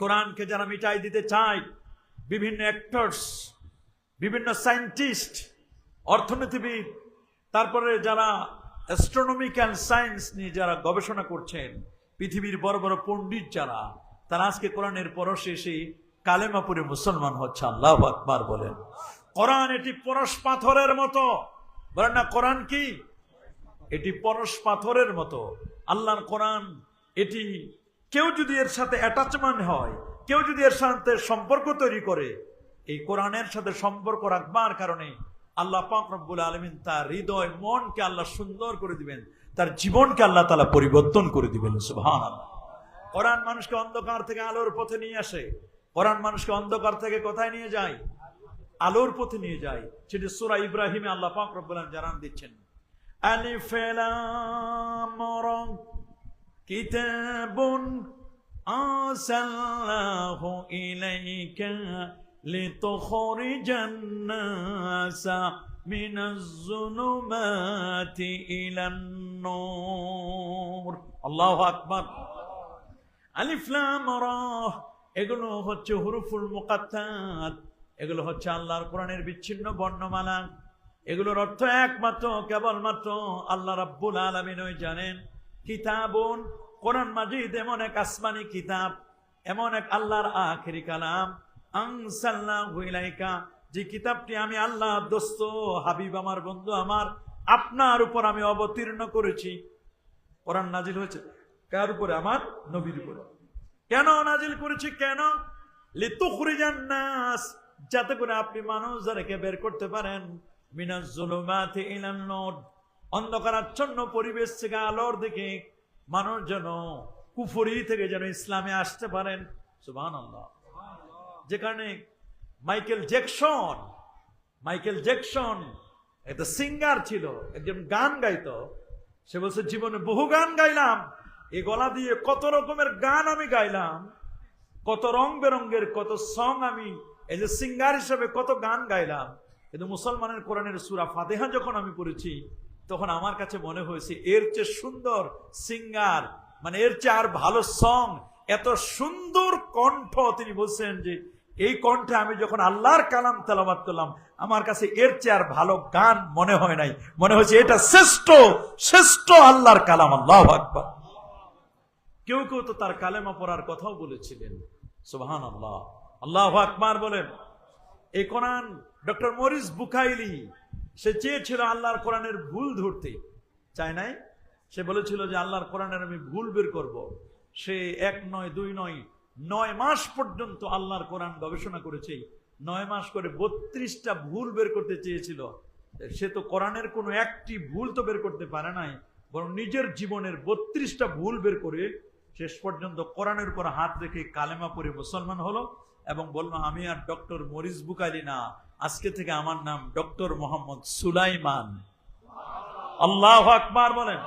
কোরআনকে যারা মিটাই দিতে চায়, বিভিন্ন অ্যাক্টরস বিভিন্ন সায়েন্টিস্ট অর্থনীতিবিদ, তারপরে যারা অ্যাস্ট্রোনমিক্যাল সায়েন্স নিয়ে যারা গবেষণা করছেন, পৃথিবীর বড় বড় পণ্ডিত যারা, তারা আজকে কোরআনের পরশে এসে কালেমা পড়ে মুসলমান হচ্ছে, আল্লাহ আকবার বলেন। কোরআন এটি পরশ পাথরের মতো। বলেন না, কোরআন কি? এটি পরশ পাথরের মতো। আল্লাহর কোরআন এটি কেউ যদি এর সাথে অ্যাটাচমেন্ট হয়, কেউ যদি এর সাথে সম্পর্ক তৈরি করে, এই কোরআনের সাথে সম্পর্ক রাখবার কারণে আল্লাহ পাক রব্বুল আলমিন তার হৃদয়, মনকে আল্লাহ সুন্দর করে দিবেন, তার জীবনকে আল্লাহ তালা পরিবর্তন করে দিবেন আল্লাহ কোরআন মানুষকে অন্ধকার থেকে আলোর পথে নিয়ে আসে, কোরআন মানুষকে অন্ধকার থেকে কোথায় নিয়ে যায়? আলোর পথে নিয়ে যায়, সেটি সুরা ইব্রাহিমে আল্লাহ পাক রব্বুল আলামিন জানান দিচ্ছেন। আলিফ কিতাবুন আরসালনাহু ইলাইকা লিতুখরিজান নাসা মিনাজ যুলুমাতি ইলান নূর। আল্লাহু আকবার। আলিফ লাম রা এগুলো হচ্ছে হুরুফুল মুকাত্তাত। এগুলো হচ্ছে আল্লাহর কোরআনের বিচ্ছিন্ন বর্ণমালা। এগুলোর অর্থ একমাত্র, কেবলমাত্র আল্লাহ রাব্বুল আলমিনই জানেন। কিতাবুন, কোরআন মাজিদ এমন এক আসমানি কিতাব, এমন এক আল্লাহর আখেরি কালাম, আনসাল্লাহু ইলাইকা, যে কিতাবটি আমি আল্লাহ দোস্ত, হাবিব আমার বন্ধু আমার, আপনার উপর আমি অবতীর্ণ করেছি। কোরআন নাজিল হয়েছে কার উপরে? আমার নবীর উপরে। কেন নাজিল করেছি? কেন? নাস যাতে করে আপনি মানুষদেরকে বের করতে পারেন। মিনাজ অন্ধকারাচ্ছন্ন পরিবেশ থেকে আলোর দিকে মানুষ যেন কুফরি থেকে যেন ইসলামে আসতে পারেন। সুবহানাল্লাহ। যে কারণে মাইকেল জ্যাকসন মাইকেল জ্যাকসন একটা সিঙ্গার ছিল, একজন গান গাইতো। সে বলছে, জীবনে বহু গান গাইলাম এই গলা দিয়ে কত রকমের গান আমি গাইলাম, কত রং বেরঙ্গের কত সং আমি এই যে সিঙ্গার হিসেবে কত গান গাইলাম। কিন্তু মুসলমানের কোরআনের সুরা ফাতেহা যখন আমি পড়েছি তখন আমার কাছে মনে হয়েছে, এর চেয়ে সুন্দর সিঙ্গার মানে এর চেয়ে আর ভালো সং এত সুন্দর কণ্ঠ তিনি বলছেন যে, এই কণ্ঠে আমি যখন আল্লাহর কালাম তেলাবাদ করলাম, আমার কাছে এর চেয়ে আর ভালো গান মনে হয় নাই। মনে হয়েছে এটা শ্রেষ্ঠ শ্রেষ্ঠ আল্লাহর কালাম, আল্লাহ আকবার। কেউ কেউ তো তার কালেমা পড়ার কথাও বলেছিলেন সুবহান আল্লাহ আল্লাহ আকবার বলেন। এই কোরআন ডক্টর মরিস বুকাইলি সে চেয়েছিল আল্লাহর কোরআনের ভুল ধরতে। চায় নাই? সে বলেছিল যে আল্লাহর কোরআনের আমি ভুল বের করব। সে এক নয়, দুই নয় নয় মাস পর্যন্ত আল্লাহর কোরআন গবেষণা করেছে। নয় মাস করে বত্রিশটা ভুল বের করতে চেয়েছিল। সে তো কোরআনের কোনো একটি ভুল তো বের করতে পারে নাই, বরং নিজের জীবনের বত্রিশটা ভুল বের করে শেষ পর্যন্ত কোরআনের উপর হাত রেখে কালেমা পরে মুসলমান হলো এবং বলল, আমি আর ডক্টর মরিস বুকালি না। আজকে থেকে আমার নাম ডক্টর মোহাম্মদ সুলাইমান। আল্লাহ আকবার বলেন।